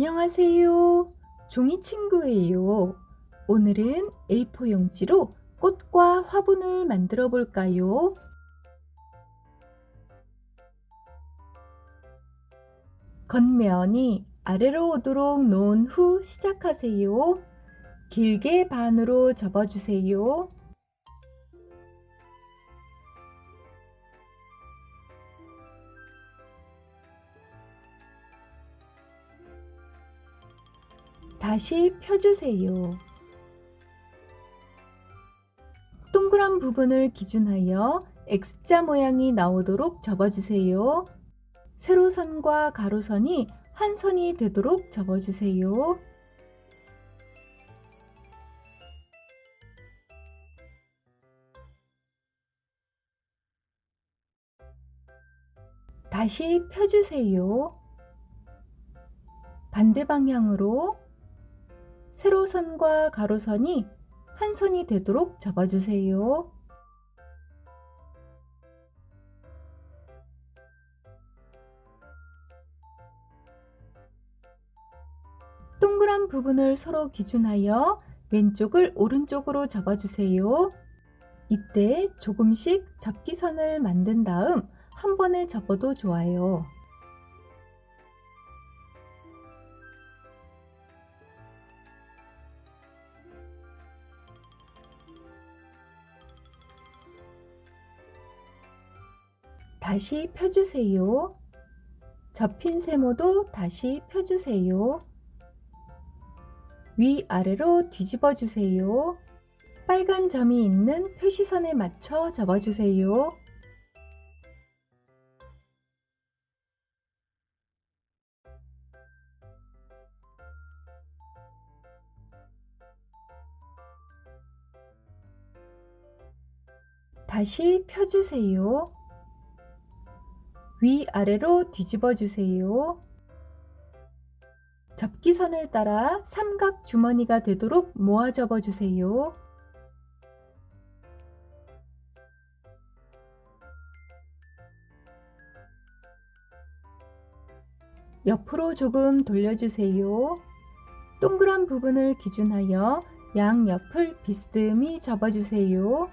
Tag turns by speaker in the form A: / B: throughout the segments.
A: 안녕하세요. 종이 친구예요. 오늘은 A4 용지로 꽃과 화분을 만들어 볼까요? 겉면이 아래로 오도록 놓은 후 시작하세요. 길게 반으로 접어주세요. 다시 펴주세요. 동그란 부분을 기준하여 X자 모양이 나오도록 접어주세요. 세로선과 가로선이 한 선이 되도록 접어주세요. 다시 펴주세요. 반대 방향으로 세로선과 가로선이 한 선이 되도록 접어주세요. 동그란 부분을 서로 기준하여 왼쪽을 오른쪽으로 접어주세요. 이때 조금씩 접기선을 만든 다음 한 번에 접어도 좋아요. 다시 펴주세요. 접힌 세모도 다시 펴주세요. 위아래로 뒤집어 주세요. 빨간 점이 있는 표시선에 맞춰 접어주세요. 다시 펴주세요. 위아래로 뒤집어 주세요. 접기선을 따라 삼각 주머니가 되도록 모아 접어 주세요. 옆으로 조금 돌려주세요. 동그란 부분을 기준하여 양옆을 비스듬히 접어주세요.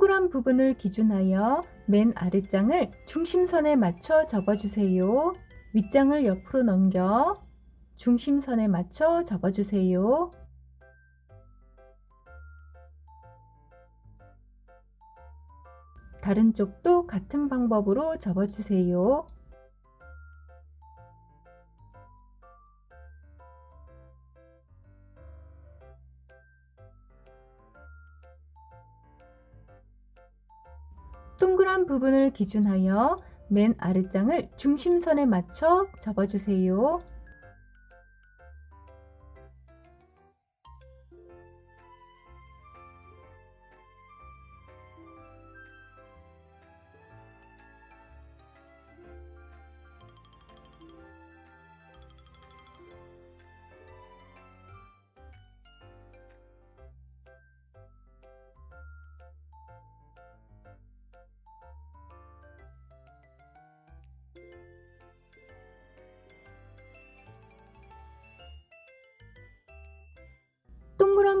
A: 동그란 부분을 기준하여 맨 아랫장을 중심선에 맞춰 접어주세요. 윗장을 옆으로 넘겨 중심선에 맞춰 접어주세요. 다른 쪽도 같은 방법으로 접어주세요. 동그란 부분을 기준하여 맨 아랫장을 중심선에 맞춰 접어주세요.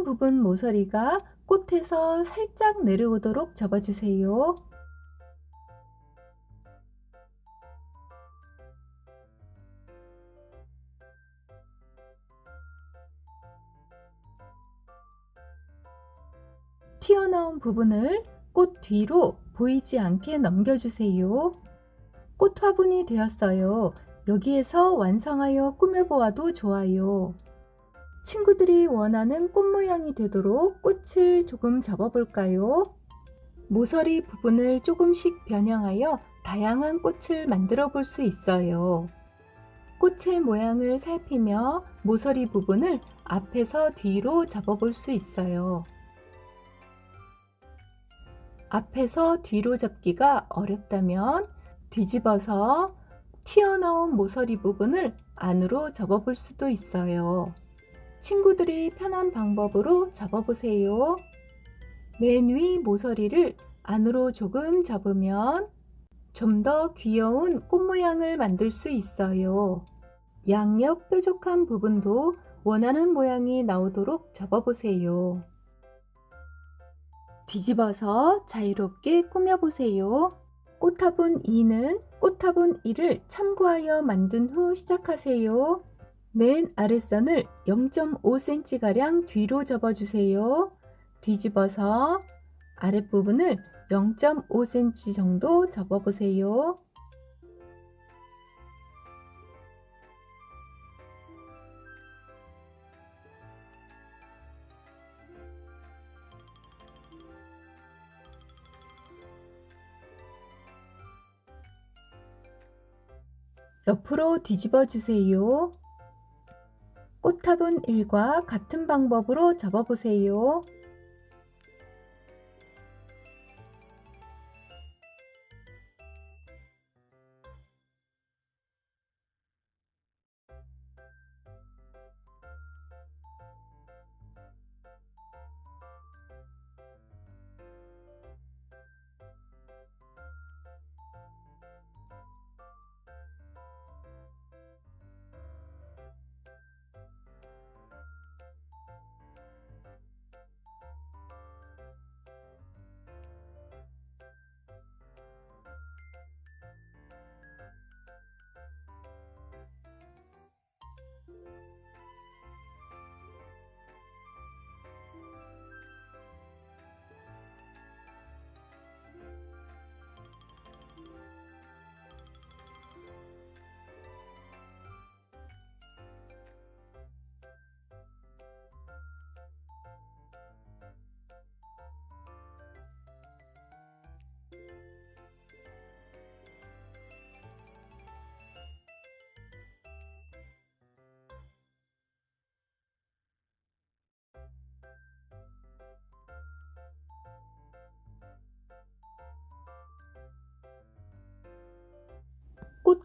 A: 동그란 부분 모서리가 꽃에서 살짝 내려오도록 접어주세요. 튀어나온 부분을 꽃 뒤로 보이지 않게 넘겨주세요. 꽃 화분이 되었어요. 여기에서 완성하여 꾸며보아도 좋아요. 친구들이 원하는 꽃 모양이 되도록 꽃을 조금 접어볼까요? 모서리 부분을 조금씩 변형하여 다양한 꽃을 만들어 볼 수 있어요. 꽃의 모양을 살피며 모서리 부분을 앞에서 뒤로 접어볼 수 있어요. 앞에서 뒤로 접기가 어렵다면 뒤집어서 튀어나온 모서리 부분을 안으로 접어볼 수도 있어요. 친구들이 편한 방법으로 접어보세요. 맨 위 모서리를 안으로 조금 접으면 좀 더 귀여운 꽃 모양을 만들 수 있어요. 양옆 뾰족한 부분도 원하는 모양이 나오도록 접어보세요. 뒤집어서 자유롭게 꾸며보세요. 꽃화분 2는 꽃화분 1을 참고하여 만든 후 시작하세요. 맨 아랫선을 0.5cm가량 뒤로 접어주세요. 뒤집어서 아랫부분을 0.5cm 정도 접어보세요. 옆으로 뒤집어 주세요. 꽃화분 1과 같은 방법으로 접어보세요. you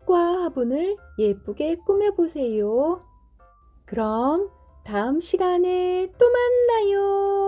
A: 꽃과 화분을 예쁘게 꾸며보세요. 그럼 다음 시간에 또 만나요.